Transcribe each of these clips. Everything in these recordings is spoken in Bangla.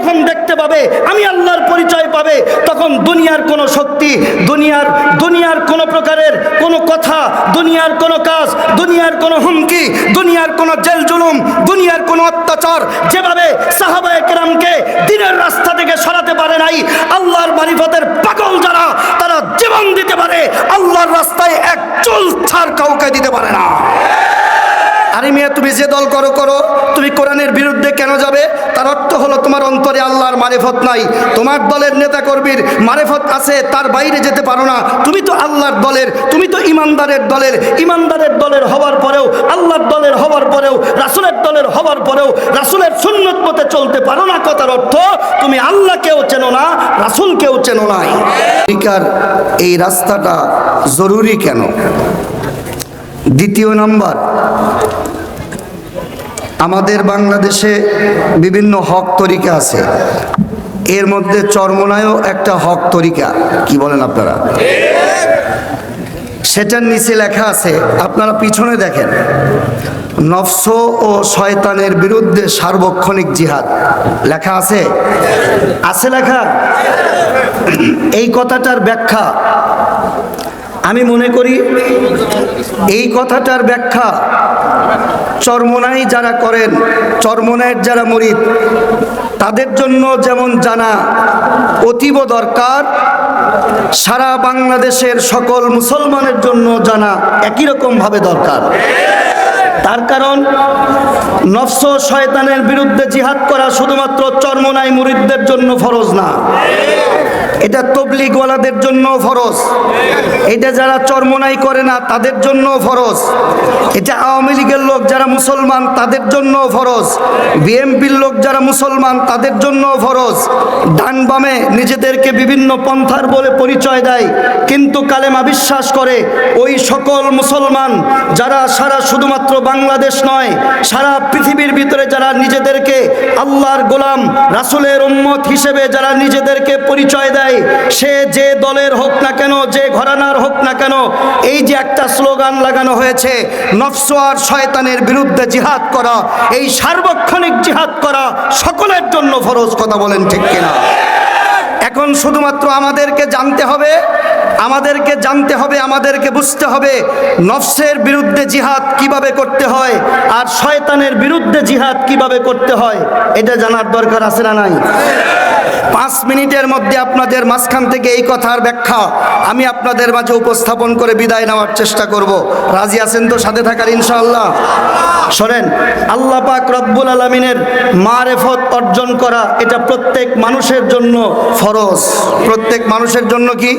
যখন দেখতে পাবে, আমি আল্লাহর পরিচয় পাবে, তখন দুনিয়ার কোনো শক্তি, দুনিয়ার দুনিয়ার কোনো প্রকারের কোনো কথা, দুনিয়ার কোনো কাজ, দুনিয়ার কোনো হুমকি, দুনিয়ার কোনো জেল জুলুম, দুনিয়ার কোনো অত্যাচার যেভাবে সাহাবা একরামকে দিনের রাস্তা থেকে সরাতে পারে নাই, আল্লাহর মারিফতের পাগল যারা, তারা জীবন দিতে পারে, আল্লাহর রাস্তায় এক চুল ছাড় কাউকে দিতে পারে না। আরে মিয়া, তুমি যে দল করো করো। তুমি কোরআনের বিরুদ্ধে কেন যাবে? তার অর্থ হলো তোমার অন্তরে আল্লাহর মারেফত নাই। তোমার দলের নেতা কর্মীর মারেফত আছে, তার বাইরে যেতে পারো না। তুমি তো আল্লাহর দলের, তুমি তো ইমানদারের দলের। ইমানদারের দলের হওয়ার পরেও, আল্লাহর দলের হওয়ার পরেও, রাসুলের দলের হওয়ার পরেও, রাসুলের সুন্নত মতে চলতে পারো না। কথার অর্থ, তুমি আল্লাহকেও চেনো না, রাসুলকেও চেনো নাই। তরিকার এই রাস্তাটা জরুরি কেন? দ্বিতীয় নাম্বার আমাদের বাংলাদেশে বিভিন্ন হক তরিকা আছে। এর মধ্যে চর্মনায়ও একটা হক তরিকা। কি বলেন আপনারা? সেটার নিচে লেখা আছে, আপনারা পিছনে দেখেন, নফস ও শয়তানের বিরুদ্ধে সার্বক্ষণিক জিহাদ। লেখা আছে? আছে লেখা? এই কথাটার ব্যাখ্যা আমি মনে করি এই কথাটার ব্যাখ্যা চর্মনাই যারা করেন, চর্মনায়ের যারা মরিদ, তাদের জন্য যেমন জানা অতীব দরকার, সারা বাংলাদেশের সকল মুসলমানের জন্য জানা একই রকমভাবে দরকার। তার কারণ, নফস শয়তানের বিরুদ্ধে জিহাদ করা শুধুমাত্র চর্মনাই মুরিদদের জন্য ফরজ না। এটা তবলিগওয়ালাদের জন্য ফরজ। এটা যারা চর্মনাই করে না, তাদের জন্য ফরজ। এটা আওয়ামী লীগের লোক যারা মুসলমান, তাদের জন্য ফরজ। বিএমপির লোক যারা মুসলমান, তাদের জন্য ফরজ। ডান বামে নিজেদেরকে বিভিন্ন পন্থার বলে পরিচয় দেয়, কিন্তু কালেমা বিশ্বাস করে ওই সকল মুসলমান যারা সারা শুধুমাত্র বাংলাদেশ নয়, সারা পৃথিবীর ভিতরে যারা নিজেদেরকে আল্লাহর গোলাম, রাসুলের উম্মত হিসেবে যারা নিজেদেরকে পরিচয় দেয় সে যে দলের হোক না কেন, যে ঘরানার হোক না কেন, এই যে একটা স্লোগান লাগানো হয়েছে, নফস আর শয়তানের বিরুদ্ধে জিহাদ করা, এই সার্বক্ষণিক জিহাদ করা সকলের জন্য ফরজ কথা বলেন ঠিক কিনা? এখন শুধুমাত্র আমাদেরকে জানতে হবে, আমাদেরকে জানতে হবে, আমাদেরকে বুঝতে হবে, নফসের বিরুদ্ধে জিহাদ কীভাবে করতে হয় আর শয়তানের বিরুদ্ধে জিহাদ কীভাবে করতে হয়, এটা জানার দরকার আছে না নাই? পাঁচ মিনিটের মধ্যে আপনাদের মাঝখান থেকে এই কথার ব্যাখ্যা আমি আপনাদের মাঝে উপস্থাপন করে বিদায় নেওয়ার চেষ্টা করব। রাজি আছেন তো সাথে থাকার ইনশাআল্লাহ? শোনেন, আল্লাহ পাক রব্বুল আলমিনের মারেফত অর্জন করা এটা প্রত্যেক মানুষের জন্য ফরজ। প্রত্যেক মানুষের জন্য কি?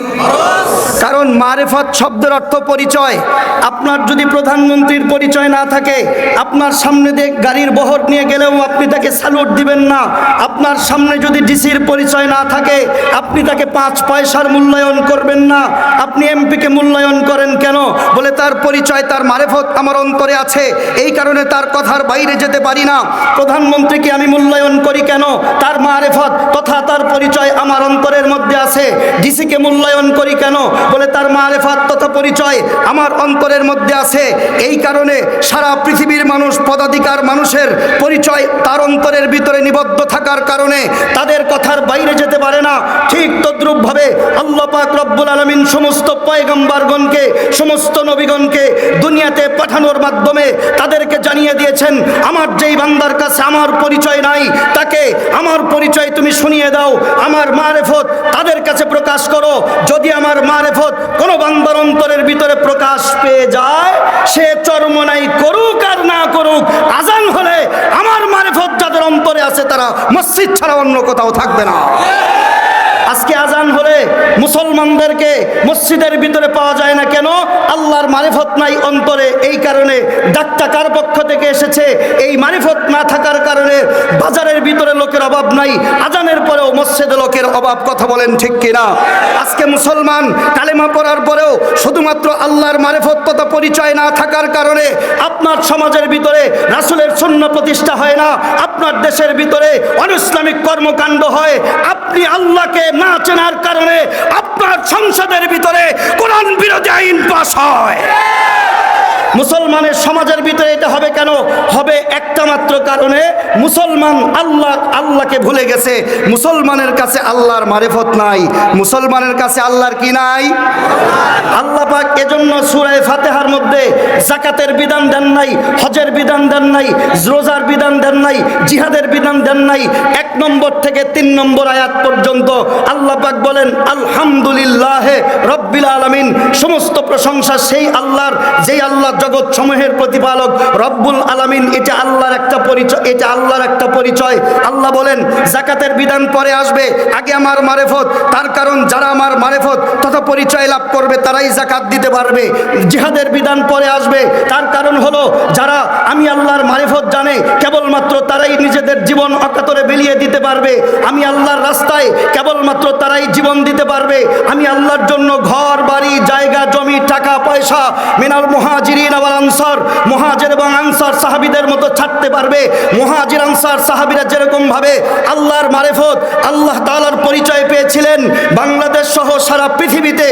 কারণ মারেফত শব্দের অর্থ পরিচয়। আপনার যদি প্রধানমন্ত্রীর পরিচয় না থাকে, আপনার সামনে দিয়ে গাড়ির বহর নিয়ে গেলেও আপনি তাকে স্যালুট দিবেন না। আপনার সামনে যদি ডিসির পরিচয় না থাকে, আপনি তাকে পাঁচ পয়সার মূল্যায়ন করবেন না। আপনি এমপিকে মূল্যায়ন করেন কেন? বলে তার পরিচয়, তার মারেফত আমার অন্তরে আছে। এই কারণে তার কথার বাইরে যেতে পারি না। প্রধানমন্ত্রীকে আমি মূল্যায়ন করি কেন? তার মারেফত তথা তার পরিচয় আমার অন্তরের মধ্যে আছে? ডিসিকে মূল্যায়ন করি কেন? বলে, তার মারেফত তথা পরিচয় আমার অন্তরের মধ্যে আছে। এই কারণে সারা পৃথিবীর মানুষ পদাধিকার মানুষের পরিচয় তার অন্তরের ভিতরে নিবদ্ধ থাকার কারণে তাদের কথার বাইরে যেতে পারে না। ঠিক তদ্রূপভাবে আল্লাহ পাক রব্বুল আলমিন সমস্ত পয়গম্বারগণকে, সমস্ত নবীগণকে দুনিয়াতে পাঠানোর মাধ্যমে তাদেরকে জানিয়ে দিয়েছেন, আমার যেই বান্দার কাছে আমার পরিচয় নাই, তাকে আমার পরিচয় তুমি শুনিয়ে দাও। আমার মারেফত তাদের কাছে প্রকাশ করো। যদি আমার মারেফত কোনো বান্দার অন্তরের ভিতরে প্রকাশ পেয়ে যায়, সে চরমনাই করুক আর না করুক, আজান হলে আমার মারেফত যাদের অন্তরে আছে তারা মসজিদ ছাড়া অন্য কোথাও থাকবে না। আজান হলে মুসলমানদেরকে মসজিদের ভিতরে পাওয়া যায় না কেন? আল্লাহর মারিফত নাই অন্তরে। এই কারণে ডাক্তার কার পক্ষ থেকে এসেছে? এই মারিফত না থাকার কারণে বাজারের ভিতরে লোকের অভাব নাই, আজানের পরেও মসজিদে লোকের অভাব, কথা বলেন ঠিক কিনা? আজকে মুসলমান কালেমা পড়ার পরেও শুধুমাত্র আল্লাহর মারিফত তথা পরিচয় না থাকার কারণে আপনার সমাজের ভিতরে রাসুলের শূন্য প্রতিষ্ঠা হয় না, আপনার দেশের ভিতরে অনিসলামিক কর্মকাণ্ড হয়। আপনি আল্লাহকে না চেনার কারণে আপনার সংসদের ভিতরে কোরআন বিরোধী আইন পাস হয়। মুসলমানের সমাজের ভিতরে এটা হবে কেন? হবে একটা মাত্র কারণে মুসলমান আল্লাহ, আল্লাহকে ভুলে গেছে। মুসলমানের কাছে আল্লাহর মারেফত নাই। মুসলমানের কাছে আল্লাহর কি নাই? আল্লাহ পাক এজন্য সুরায় ফাতেহার মধ্যে যাকাতের বিধান দেন নাই, হজের বিধান দেন নাই, রোজার বিধান দেন নাই, জিহাদের বিধান দেন নাই নম্বর থেকে তিন নম্বর আয়াত পর্যন্ত আল্লাহ পাক বলেন, আলহামদুলিল্লাহ রব্বিল আলামিন। সমস্ত প্রশংসা সেই আল্লাহর, যেই আল্লাহ জগৎ সমূহের প্রতিপালক। রব্বুল আলামিন, এটা আল্লাহর একটা পরিচয়, এটা আল্লাহর একটা পরিচয়। আল্লাহ বলেন, জাকাতের বিধান পরে আসবে, আগে আমার মারেফত, তার কারণ যারা আমার মারেফত, তথা পরিচয় লাভ করবে, তারাই জাকাত দিতে পারবে। জিহাদের বিধান পরে আসবে, তার কারণ হলো, যারা আমি আল্লাহর মারেফত জানে, কেবলমাত্র তারাই নিজেদের জীবন অকাতরে বিলিয়ে দিতে পারবে, আমি আল্লাহর রাস্তায় কেবলমাত্র তারাই জীবন দিতে পারবে, আমি আল্লাহর জন্য ঘর, বাড়ি, জায়গা, জমি, টাকা, পয়সা, মিনাল মুহাজিরিন আবার আনসার, মুহাজির এবং আনসার সাহাবিদের মতো ছাড়তে পারবে, মহাজির, আনসার সাহাবিরা যেরকম ভাবে আল্লাহর মারেফত, আল্লাহ তাআলার পরিচয় পেয়েছিলেন, বাংলাদেশ সহ সারা পৃথিবীতে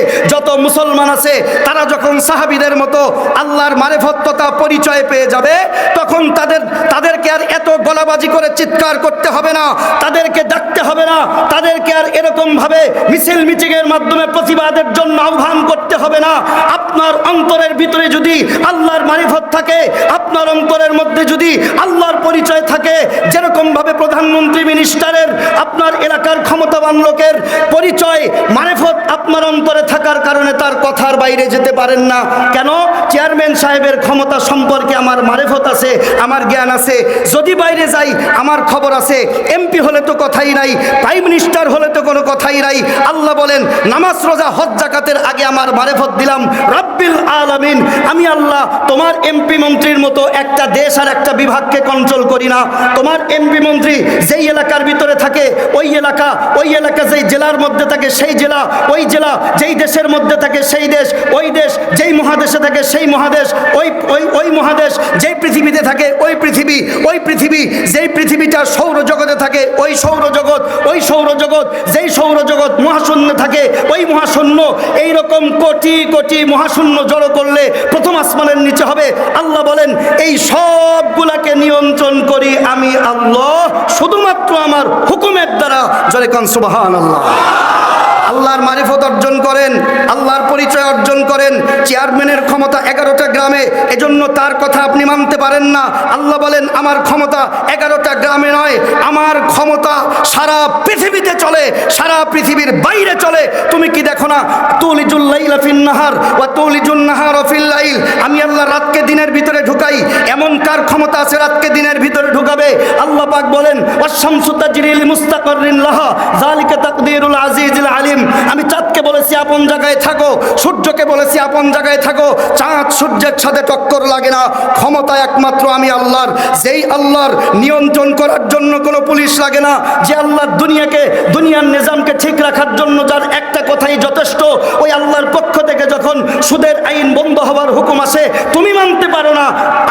মুসলমান আছে, তারা যখন সাহাবিদের মতো আল্লাহর মারেফত তথা পরিচয় পেয়ে যাবে, তখন তাদের, তাদেরকে আর এত গলাবাজি করে চিৎকার করতে হবে না, তাদেরকে ডাকতে হবে না, তাদেরকে আর এরকমভাবে মিছিল মিটিংয়ের মাধ্যমে প্রতিবাদের জন্য আহ্বান করতে হবে না। আপনার অন্তরের ভিতরে যদি আল্লাহর মারিফত থাকে, আপনার অন্তরের মধ্যে যদি আল্লাহর পরিচয় থাকে, যেরকমভাবে প্রধানমন্ত্রী মিনিস্টারের আপনার এলাকার ক্ষমতাবান লোকের পরিচয়, মারিফত আপনার অন্তরে থাকার কারণে তার কথার বাইরে যেতে পারেন না। কেন? চেয়ারম্যান সাহেবের ক্ষমতা সম্পর্কে আমার মারেফত আছে, আমার জ্ঞান আছে। যদি বাইরে যাই, আমার খবর আছে। এমপি হলে তো কথাই নাই, প্রাইম মিনিস্টার হলে তো কোনো কথাই নাই। আল্লাহ বলেন, নামাজ, রোজা, হজ, জাকাতের আগে আমার মারেফত দিলাম। রব্বিল আলামিন, আমি আল্লাহ তোমার এমপি মন্ত্রীর মতো একটা দেশ আর একটা বিভাগকে কন্ট্রোল করি না। তোমার এমপি মন্ত্রী যেই এলাকার ভিতরে থাকে, ওই এলাকা ওই এলাকা যেই জেলার মধ্যে থাকে, সেই জেলা, ওই জেলা যেই দেশের মধ্যে থাকে সেই দেশ, ওই দেশ, যেই মহাদেশে থাকে সেই মহাদেশ, ওই ওই ওই মহাদেশ, যেই পৃথিবীতে থাকে ওই পৃথিবী ওই পৃথিবী, যেই পৃথিবীটা সৌরজগতে থাকে ওই সৌরজগৎ ওই সৌরজগৎ, যেই সৌরজগৎ মহাশূন্য থাকে ওই মহাশূন্য। এই রকম কোটি কোটি মহাশূন্য জড়ো করলে প্রথম আসমানের নিচে হবে। আল্লাহ বলেন, এই সবগুলাকে নিয়ন্ত্রণ করি আমি আল্লাহ, শুধুমাত্র আমার হুকুমের দ্বারা। জলে কান সুবাহান আল্লাহ আল্লাহর মারিফত অর্জন করেন, আল্লাহর পরিচয় অর্জন করেন, চেয়ারম্যানের ক্ষমতা এগারোটা গ্রামে, এজন্য তার কথা আপনি মানতে পারেন না। আল্লাহ বলেন, আমার ক্ষমতা এগারোটা গ্রামে নয়, আমার ক্ষমতা সারা পৃথিবীতে চলে, সারা পৃথিবীর বাইরে চলে। তুমি কি দেখো না তুলিজুল্লাইল ফিন নাহার ওয়া তুলিজুন নাহার ফিল লাইল? আমি আল্লাহ রাতকে দিনের ভিতরে ঢুকাই, এমন কার ক্ষমতা আছে রাতকে দিনের ভিতরে ঢুকাবে? আল্লাহ পাক বলেন ওয়াশামসু তাজরিল মুস্তাকাররিন লাহা, যালিকা তাকদীরুল আজিজুল আলিম। আমি চাঁদকে বলেছি, আপন জায়গায় থাকো, সূর্যকে বলেছি, আপন জায়গায় থাকো। চাঁদ সূর্যের সাথে টক্কর লাগে না। ক্ষমতা একমাত্র আমি আল্লাহর। যেই আল্লাহর নিয়ন্ত্রণ করার জন্য কোনো পুলিশ লাগে না, যে আল্লাহর দুনিয়াকে, দুনিয়ার নিজামকে ঠিক রাখার জন্য যার একটা কথাই যথেষ্ট, ওই আল্লাহর পক্ষ থেকে যখন সুদের আইন বন্ধ হওয়ার হুকুম আসে, তুমি মানতে পারো না।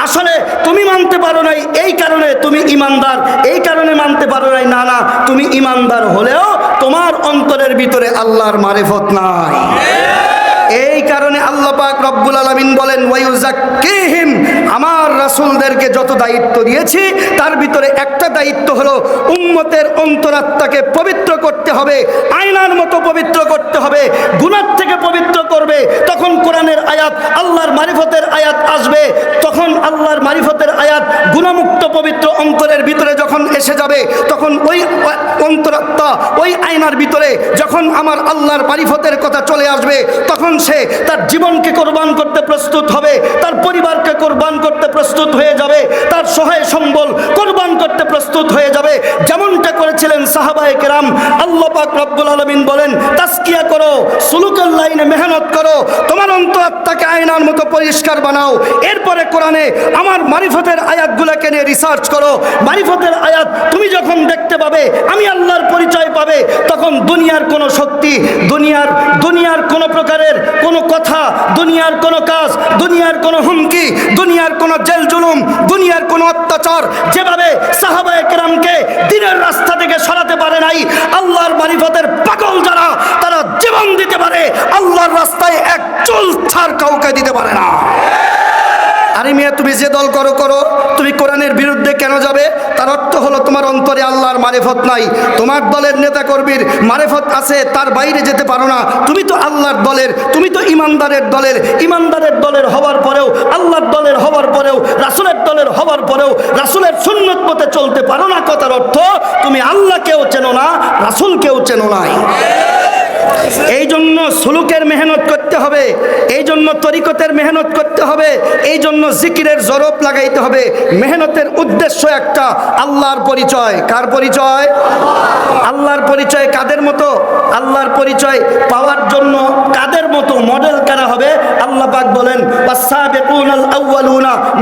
আসলে তুমি মানতে পারো নাই, এই কারণে তুমি ইমানদার। এই কারণে মানতে পারো নাই, না না, তুমি ইমানদার হলেও তোমার অন্তরের ভিতরে আল্লাহর মারেফত নাই। এই কারণে আল্লাহ পাক রব্বুল আলমিন বলেন ওয়ায়ুজাক্কিহিম আমার রাসূলদেরকে যত দায়িত্ব দিয়েছি, তার ভিতরে একটা দায়িত্ব হলো উম্মতের অন্তরাত্মাকে পবিত্র করতে হবে, আয়নার মতো পবিত্র করতে হবে গুনাহ থেকে পবিত্র করবে। তখন কোরআনের আয়াত, আল্লাহর মারিফতের আয়াত আসবে। তখন আল্লাহর মারিফতের আয়াত গুণামুক্ত পবিত্র অন্তরের ভিতরে যখন এসে যাবে, তখন ওই অন্তরাত্মা, ওই আয়নার ভিতরে যখন আমার আল্লাহর মারিফতের কথা চলে আসবে, তখন সে তার জীবনকে কোরবান করতে প্রস্তুত হবে, তার পরিবারকে কোরবান করতে প্রস্তুত হয়ে যাবে, তার সহায় সম্বল কোরবান করতে প্রস্তুত হয়ে যাবে। যেমনটা করেছিলেন সাহাবায়ে কেরাম, আল্লাহ পাক রব্বুল আলামিন বলেন, তাস্কিয়া করো, সুলুকের লাইনে মেহনত করো, তোমার অন্তরাত্মাকে আয়নার মতো পরিষ্কার বানাও। এরপরে কোরআনে আমার মারিফতের আয়াতগুলোকে নিয়ে রিসার্চ করো। মারিফতের আয়াত তুমি যখন দেখতে পাবে, আমি আল্লাহর পরিচয় পাবে, তখন দুনিয়ার কোনো শক্তি, দুনিয়ার দুনিয়ার কোনো প্রকারের কোনো কথা, দুনিয়ার কোনো কাজ দুনিয়ার কোনো হুমকি, দুনিয়ার কোনো জেল জুলুম, দুনিয়ার কোনো অত্যাচার যেভাবে সাহাবায়ে কেরামকে দিনের রাস্তা থেকে সরাতে পারে নাই, আল্লাহর মারিফতের পাগল যারা, তারা জীবন দিতে পারে, আল্লাহর রাস্তায় এক চুল ছাড় কাউকে দিতে পারে না। আরে মিয়া, তুমি যে দল করো করো। তুমি কোরআনের বিরুদ্ধে কেন যাবে? তার অর্থ হলো তোমার অন্তরে আল্লাহর মারেফত নাই। তোমার দলের নেতা কর্মীর মারেফত আছে, তার বাইরে যেতে পারো না। তুমি তো আল্লাহর দলের, তুমি তো ইমানদারের দলের। ইমানদারের দলের হওয়ার পরেও, আল্লাহর দলের হওয়ার পরেও, রাসুলের দলের হওয়ার পরেও, রাসুলের সুন্নত মতে চলতে পারো না কথার অর্থ, তুমি আল্লাহকেও চেনো না, রাসুলকেও চেনো নাই। এই জন্য সুলুকের মেহনত করতে হবে, এই জন্য তরিকতের মেহনত করতে হবে, এই জন্য জিকিরের জরব লাগাইতে হবে। মেহনতের উদ্দেশ্য একটা, আল্লাহর পরিচয়। কার পরিচয়? আল্লাহর পরিচয় কাদের মতো? আল্লাহর পরিচয় পাওয়ার জন্য কাদের মতো মডেল কারা হবে? আল্লাহ পাক বলেন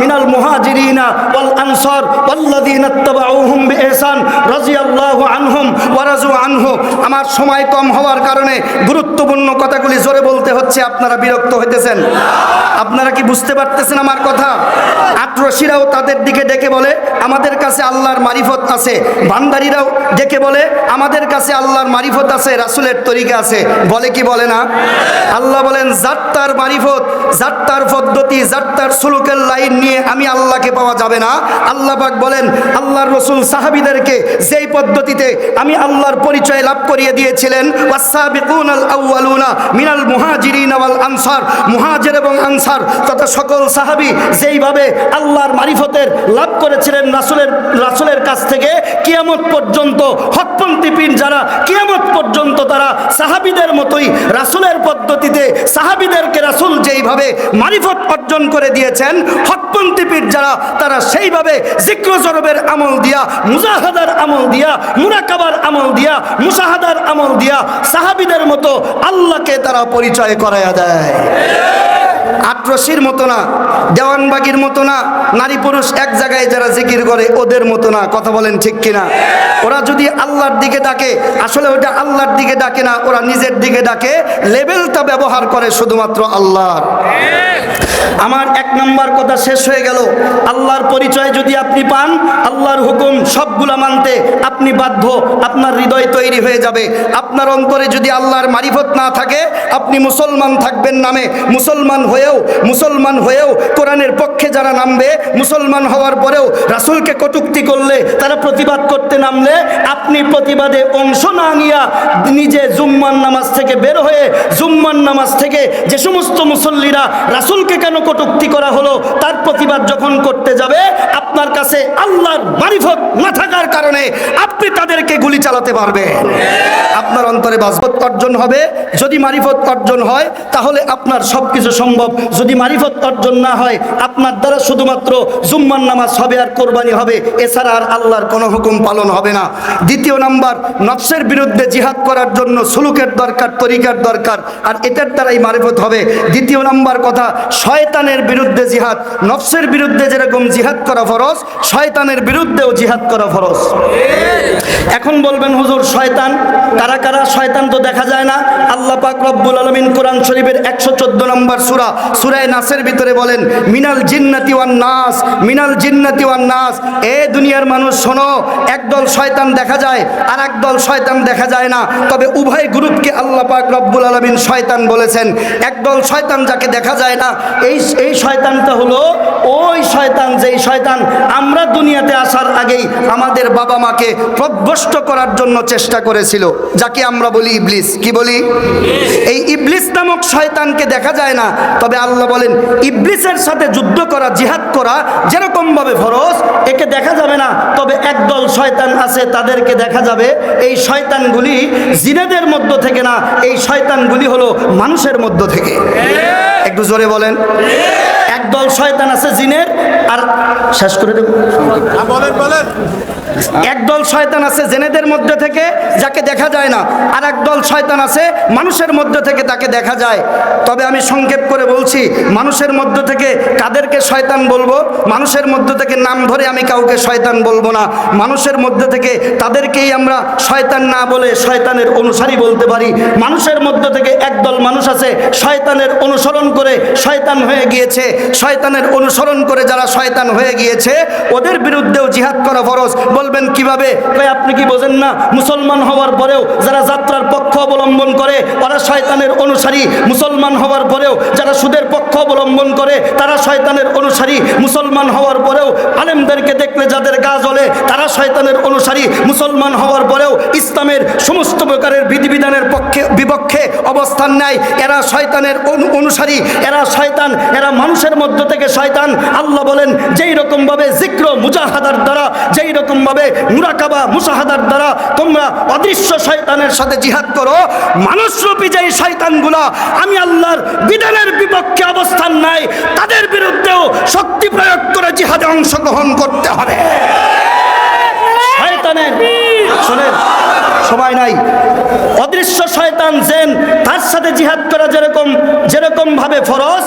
মিনাল মুহাজিরিনা ওয়াল আনসার ওয়াল্লাযিনা বিইহসান রাদিয়াল্লাহু আনহুম ওয়া আনহু। আমার সময় কম হওয়ার কারণে গুরুত্বপূর্ণ কথাগুলি জোরে বলতে হচ্ছে, আপনারা বিরক্ত হইতেছেন। আপনারা কি বুঝতে পারতেছেন আমার কথা? আটরশিরাও তাদের দিকে ডেকে বলে, আমাদের কাছে আল্লাহর মারিফত আছে। ভান্ডারিরাও ডেকে বলে, আমাদের কাছে আল্লাহর মারিফত আছে, রাসুলের তরিকা আছে। বলে কি বলে না? আল্লাহ বলেন, যাত্তার মারিফত, যাত্তার পদ্ধতি, যাত্তার সুলুকের লাইন নিয়ে আমি আল্লাহকে পাওয়া যাবে না। আল্লাহ পাক বলেন, আল্লাহর রসুল সাহাবিদেরকে যেই পদ্ধতিতে আমি আল্লাহর পরিচয় লাভ করিয়ে দিয়েছিলেন ওয়াসাবিকুন আল যেইভাবে রাসূল যেইভাবে মারিফত অর্জন করে দিয়েছেন, হকপন্থী যারা তারা সেইভাবে জিক্র জরবের আমল দিয়া, মুজাহাদার আমল দিয়া, মুরাকাবার আমল দিয়া মুসাহাদার আমল দিয়া সাহাবীদের মতো আল্লাহকে তারা পরিচয় করাইয়া দেয়। আট্রসির মতো না, দেওয়ানবাগির মতো না, নারী পুরুষ এক জায়গায় যারা জিকির করে ওদের মতো না। কথা বলেন ঠিক কিনা? ওরা যদি আল্লাহর দিকে ডাকে, আসলে ওটা আল্লাহর দিকে ডাকে না, ওরা নিজের দিকে ডাকে। লেভেলটা ব্যবহার করে শুধুমাত্র আল্লাহর। আমার এক নম্বর কথা শেষ হয়ে গেল। আল্লাহর পরিচয় যদি আপনি পান, আল্লাহর হুকুম সবগুলা মানতে আপনি বাধ্য। আপনার হৃদয় তৈরি হয়ে যাবে। আপনার অন্তরে যদি আল্লাহর মারিফত না থাকে, আপনি মুসলমান থাকবেন নামে। মুসলমান হয়েও মুসলমান হয়েও কোরআনের পক্ষে যারা নামবে, মুসলমান হওয়ার পরেও রাসূলকে কটুক্তি করলে, তারা প্রতিবাদ করতে নামলে আপনি প্রতিবাদে অংশ না নিয়া নিজে জুম্মান নামাজ থেকে বের হয়ে জুম্মান নামাজ থেকে যে সমস্ত মুসল্লিরা রাসুলকে কেন কটুক্তি করা হলো, তার প্রতিবাদ যখন করতে যাবে আপনার কাছে আল্লাহর মারিফত না থাকার কারণে আপনি তাদেরকে গুলি চালাতে পারবেন। আপনার অন্তরে বাজবত অর্জন হবে। যদি মারিফত অর্জন হয়, তাহলে আপনার সব কিছু সম্ভব। যদি মারিফত অর্জন না হয়, আপনার দ্বারা শুধুমাত্র জুম্মান নামাজ হবে আর কোরবানি হবে। এছাড়া আর আল্লাহর কোনো হুকুম পালন হবে না। দ্বিতীয় নাম্বার, নফসের বিরুদ্ধে জিহাদ করার জন্য সুলুকের দরকার, তরিকার দরকার, আর এটার দ্বারাই মারিফত হবে। দ্বিতীয় নাম্বার কথা, শয়তানের বিরুদ্ধে জিহাদ। নফসের বিরুদ্ধে যেরকম জিহাদ করা ফরজ শয়তানের বিরুদ্ধেও জিহাদ করা ফরজ। এখন বলবেন, হুজুর, শয়তান, কারা কারা? শয়তান তো দেখা যায় না। আল্লাহ পাক রব্বুল আলমিন কোরআন শরীফের একশো চোদ্দ নম্বর সুরা, সুরায় নাসের ভিতরে বলেন, মিনাল জিন্নাতি ওয়ান নাস, মিনাল জিন্নাতি ওয়ান নাস। এ দুনিয়ার মানুষ, শোনো, একদল শয়তান দেখা যায়, আর একদল শয়তান দেখা যায় না। তবে উভয় গ্রুপকে আল্লাহ পাক রব্বুল আলমিন শয়তান বলেছেন। একদল শয়তান যাকে দেখা যায় না, এই এই শয়তানটা হলো ওই শয়তান আমরা দুনিয়াতে আসার আগেই আমাদের বাবা মাকে প্রভ্রষ্ট করার জন্য চেষ্টা করেছিল। যাকে আমরা বলি ইবলিস। কি বলি? এই ইবলিস নামক শয়তানকে দেখা যায় না। তবে আল্লাহ বলেন ইবলিসের সাথে যুদ্ধ করা জিহাদ করা যেরকম ভাবে ফরজ একে দেখা যাবে না। তবে একদল শয়তান আছে তাদেরকে দেখা যাবে। এই শয়তানগুলি জিনেদের মধ্য থেকে না এই শয়তানগুলি হলো মানুষের মধ্য থেকে। একটু জোরে বলেন। একদল শয়তান আছে জিনের আর শেষ করে দেব। বলেন বলেন। একদল শয়তান আছে জেনেদের মধ্যে থেকে যাকে দেখা যায় না, আর একদল শয়তান আছে মানুষের মধ্যে থেকে তাকে দেখা যায়। তবে আমি সংক্ষেপ করে বলছি, মানুষের মধ্য থেকে কাদেরকে শয়তান বলব? মানুষের মধ্য থেকে নাম ধরে আমি কাউকে শয়তান বলব না। মানুষের মধ্যে থেকে তাদেরকেই আমরা শয়তান না বলে শয়তানের অনুসারী বলতে পারি। মানুষের মধ্য থেকে একদল মানুষ আছে, শয়তানের অনুসরণ করে শয়তান হয়ে গিয়েছে। শয়তানের অনুসরণ করে যারা শয়তান হয়ে গিয়েছে, ওদের বিরুদ্ধেও জিহাদ করা ফরজ। বলে বলবেন কীভাবে? কয় আপনি কি বোঝেন না? মুসলমান হওয়ার পরেও যারা যাত্রার পক্ষ অবলম্বন করে ওরা শয়তানের অনুসারী। মুসলমান হওয়ার পরেও যারা সুদের পক্ষ অবলম্বন করে, তারা শয়তানের অনুসারী। মুসলমান হওয়ার পরেও আলেমদেরকে দেখলে যাদের গা জ্বলে, তারা শয়তানের অনুসারী। মুসলমান হওয়ার পরেও ইসলামের সমস্ত প্রকারের বিধিবিধানের পক্ষে, বিপক্ষে অবস্থান নেয়। এরা শয়তানের অনুসারী। এরা শয়তান, এরা মানুষের মধ্য থেকে শয়তান। আল্লাহ বলেন, যেই রকম ভাবে জিক্র, মুজাহাদার দ্বারা যেই রকম ভাবে মুরাকাবা মুসাহাদার দ্বারা তোমরা অদৃশ্য শয়তানের সাথে জিহাদ করো। মানুষরূপী যেই শয়তানগুলা আমি আল্লাহর বিধানের বিপক্ষে অবস্থান নাই তাদের বিরুদ্ধেও শক্তি প্রয়োগ করে জিহাদে অংশগ্রহণ করতে হবে। শয়তানের শোনেন, সবাই নাই। অদৃশ্য শয়তান জেন, তার সাথে জিহাদ করা যেরকম যেরকম ভাবে ফরজ,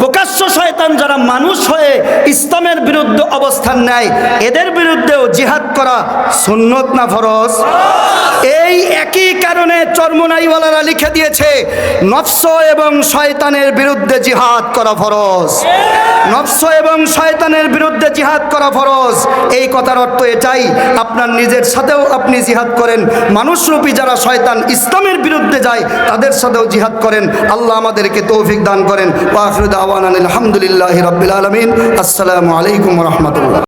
প্রকাশ্য শয়তান যারা মানুষ হয়ে ইসলামের বিরুদ্ধে অবস্থান নেয়, এদের বিরুদ্ধেও জিহাদ করা সুন্নত না ফরজ? এই একই কারণে চর্মনাইওয়ালারা লিখে দিয়েছে, নফস এবং শয়তানের বিরুদ্ধে জিহাদ করা ফরজ। নফস এবং শয়তানের বিরুদ্ধে জিহাদ করা ফরজ। এই কথার অর্থ এটাই, আপনার নিজের সাথেও আপনি জিহাদ করেন। মানুষরূপী যারা শয়তান ইসলামের বিরুদ্ধে যায়, তাদের সাথেও জিহাদ করেন। আল্লাহ আমাদেরকে তৌফিক দান করেন। আলহামদুলিল্লাহ রবিল আলমিন। আসসালামু আলাইকুম রহমতুল্লাহ।